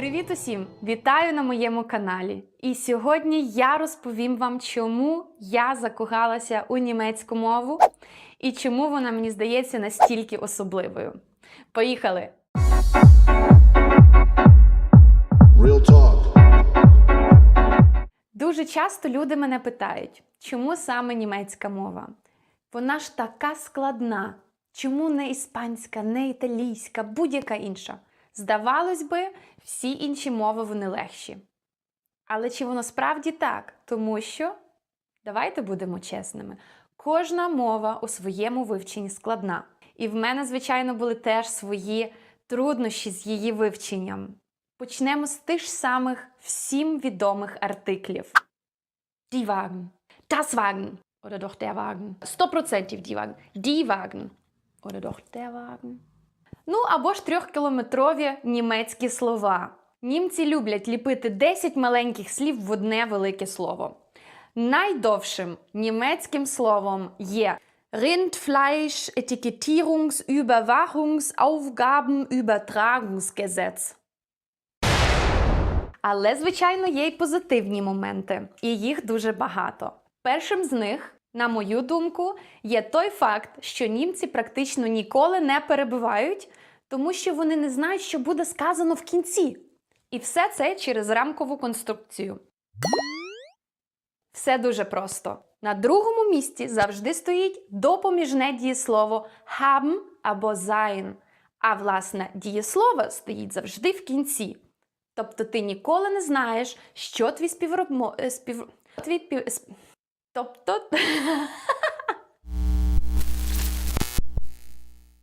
Привіт усім! Вітаю на моєму каналі. І сьогодні я розповім вам, чому я закохалася у німецьку мову і чому вона мені здається настільки особливою. Поїхали! Real talk. Дуже часто люди мене питають, чому саме німецька мова? Вона ж така складна. Чому не іспанська, не італійська, будь-яка інша? Здавалось би, всі інші мови вони легші. Але чи воно справді так? Тому що, давайте будемо чесними, кожна мова у своєму вивченні складна. І в мене, звичайно, були теж свої труднощі з її вивченням. Почнемо з тих самих всім відомих артиклів. Die Wagen. Das Wagen. Oder doch der Wagen. 100% die Wagen. Die Wagen. Oder doch der Wagen. Ну або ж трьохкілометрові німецькі слова. Німці люблять ліпити 10 маленьких слів в одне велике слово. Найдовшим німецьким словом є Rindfleisch Etikettierungsüberwachungsaufgabenübertragungsgesetz. Але, звичайно, є й позитивні моменти, і їх дуже багато. Першим з них, на мою думку, є той факт, що німці практично ніколи не перебивають, тому що вони не знають, що буде сказано в кінці. І все це через рамкову конструкцію. Все дуже просто. На другому місці завжди стоїть допоміжне дієслово haben або sein. А власне дієслово стоїть завжди в кінці. Тобто ти ніколи не знаєш, що твій співробмо... е, спів... твій Тобто...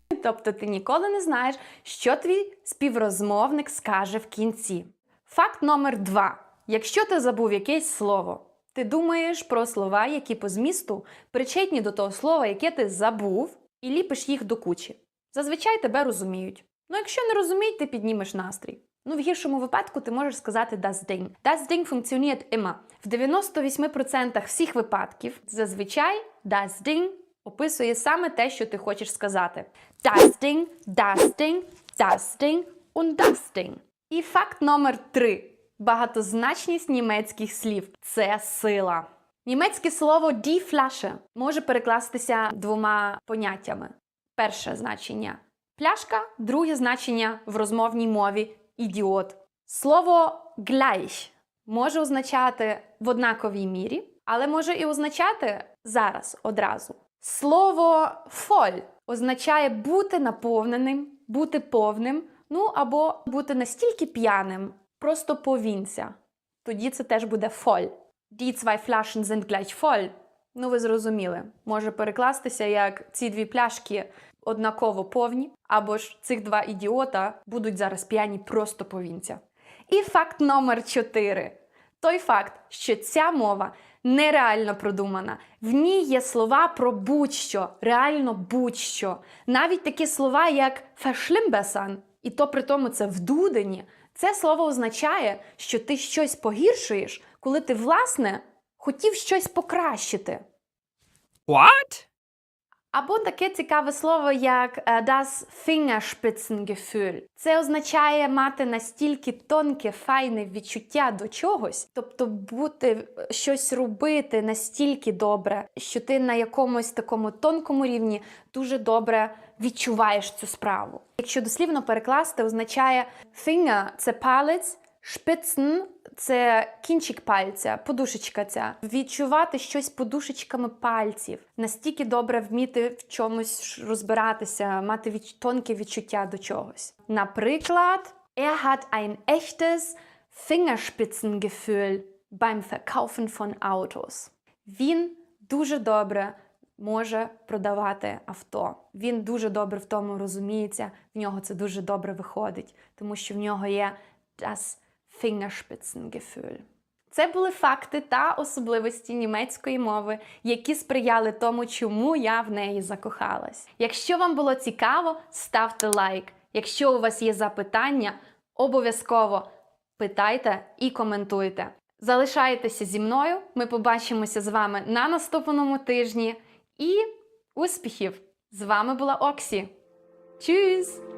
тобто ти ніколи не знаєш, що твій співрозмовник скаже в кінці. Факт номер два. Якщо ти забув якесь слово, ти думаєш про слова, які по змісту причетні до того слова, яке ти забув, і ліпиш їх до кучі. Зазвичай тебе розуміють. Ну, якщо не розуміють, ти піднімеш настрій. Ну, в гіршому випадку ти можеш сказати das Ding. Das Ding функціонує immer. В 98% всіх випадків зазвичай das Ding описує саме те, що ти хочеш сказати. Das Ding, das Ding, das Ding und das Ding. І факт номер три. Багатозначність німецьких слів це сила. Німецьке слово die Flasche може перекластися двома поняттями. Перше значення пляшка, друге значення в розмовній мові ідіот. Слово gleich може означати в однаковій мірі, але може і означати зараз одразу. Слово voll означає бути наповненим, бути повним, ну або бути настільки п'яним, просто повінця. Тоді це теж буде voll. Die zwei Flaschen sind gleich voll. Ну, ви зрозуміли, може перекластися як ці дві пляшки однаково повні, або ж цих два ідіота будуть зараз п'яні просто повінця. І факт номер 4. Той факт, що ця мова нереально продумана. В ній є слова про будь-що, реально будь-що. Навіть такі слова, як verschlimmbessern, і то при тому це в дудені. Це слово означає, що ти щось погіршуєш, коли ти, власне, хотів щось покращити. What? Або таке цікаве слово, як е, das Fingerspitzengefühl. Це означає мати настільки тонке, файне відчуття до чогось, тобто бути щось робити настільки добре, що ти на якомусь такому тонкому рівні дуже добре відчуваєш цю справу. Якщо дослівно перекласти, означає finger – це палець. Шпицн це кінчик пальця, подушечка ця. Відчувати щось подушечками пальців, настільки добре вміти в чомусь розбиратися, мати від... тонке відчуття до чогось. Наприклад, er hat ein echtes Fingerspitzengefühl beim Verkaufen von Autos. Він дуже добре може продавати авто. Він дуже добре в тому розуміється, в нього це дуже добре виходить, тому що в нього є das Fingerspitzengefühl. Це були факти та особливості німецької мови, які сприяли тому, чому я в неї закохалась. Якщо вам було цікаво, ставте лайк. Якщо у вас є запитання, обов'язково питайте і коментуйте. Залишайтеся зі мною. Ми побачимося з вами на наступному тижні. І успіхів! З вами була Оксі. Тschüss!